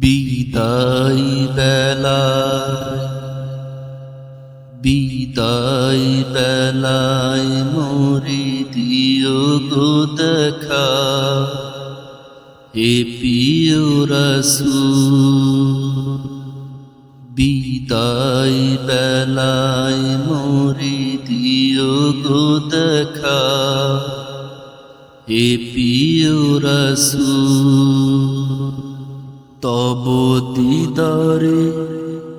বিদায় বেলায় বিদায় বেলায় মরি দিও গো দেখা। হে প্রিয় রসূল, বিদায় বেলায় মরি দিও গো দেখা। হে প্রিয় রসূল তব দিদারে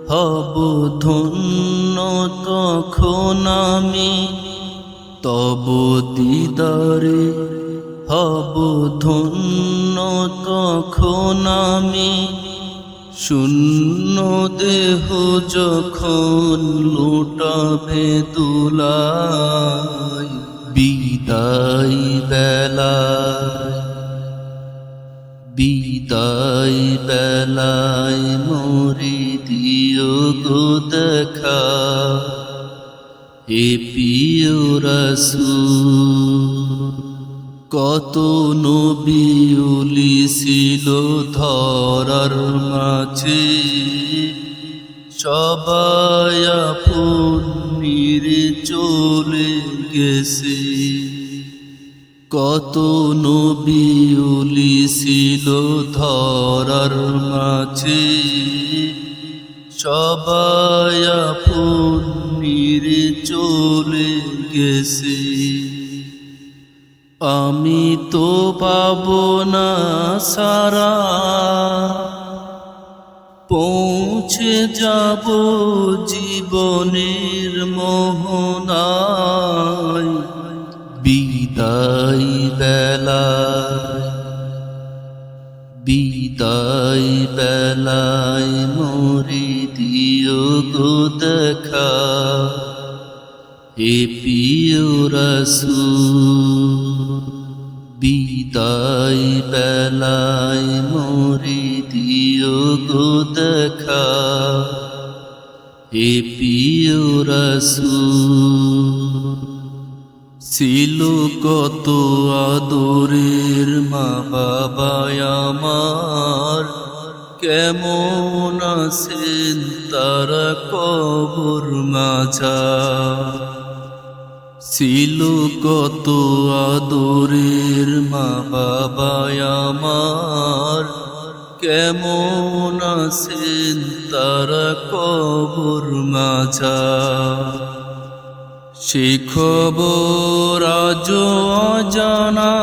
হব ধন্য তখন আমি? তব দিদারে হব ধন্য তখন আমি? শূন্য দেহ যখন লুটাবে দুলায়, বিদায় বেলায় বিদায় বেলায় মরি দিও গো দেখা। হে প্রিয় রসূল, কত নবিউলি ছিল ধরার মাঝে। সবাই আপন চলে গেছে। কত নবিউলি ছিল ধরার মাঝে। সবাই আপন নিরে চলে গেছে। আমি তো পাব না সারা। পৌঁছে যাব জীবনের মোহনায় বিদায় বেলায় বিদায় বেলায় মরি দিও গো দেখা। হে প্রিয় রসূল, বিদায় বেলায় মরি দিও গো দেখা। হে প্রিয় রসূল ছিল কত আদরের মা বাবা আমার। কেমন আছেন তারা কবর মাঝা ছিল কত আদরের মা বাবা আমার। কেমন আছেন তারা কবর মাঝা সে খবর আজ অজানা।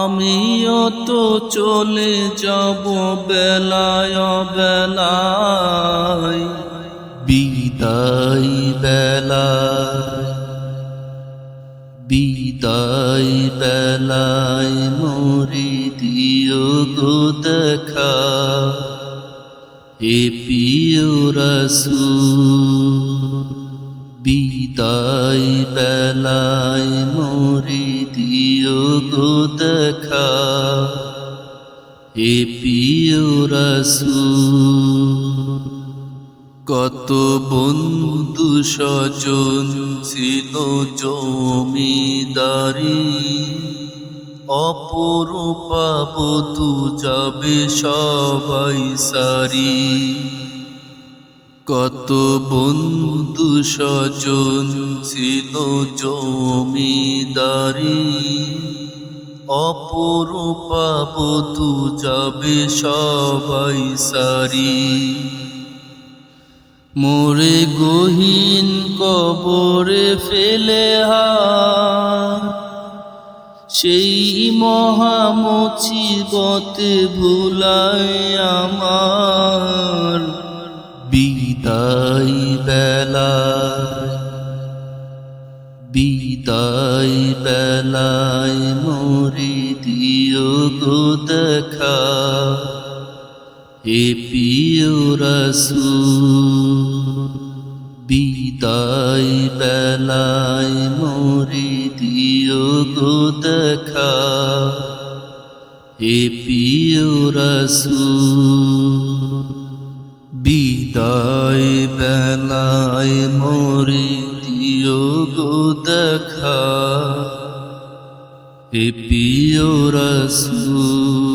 আমিও তো চলে যাব বেলায় বেলায় বিদায় বেলায় বিদায় বেলায় মরি দিও গো দেখা। হে প্রিয় রসূল, বিদায় বেলায় মরি দিও গো দেখা। হে প্রিয় রসূল, কত বন্ধু স্বজন ছিল জমিদারি। অপরূপাব তু যাবে সবাই সারি। কত বন্ধু স্বজন ছিল জমিদারি। অপরূপাব তু যাবে সবাই সারি। মোরে গহীন কবরে ফেলে হা সেই মহামুচিবতে ভুলাই আমার বিদায় বেলায় বিদায় বেলায় মরি দিও গো দেখা। হে রসূল, বিদায় বেলায় মরি গো দেখা হে প্রিয় রসূল বিদায় বেলায় মরি দিও গো দেখা হে প্রিয় রসূল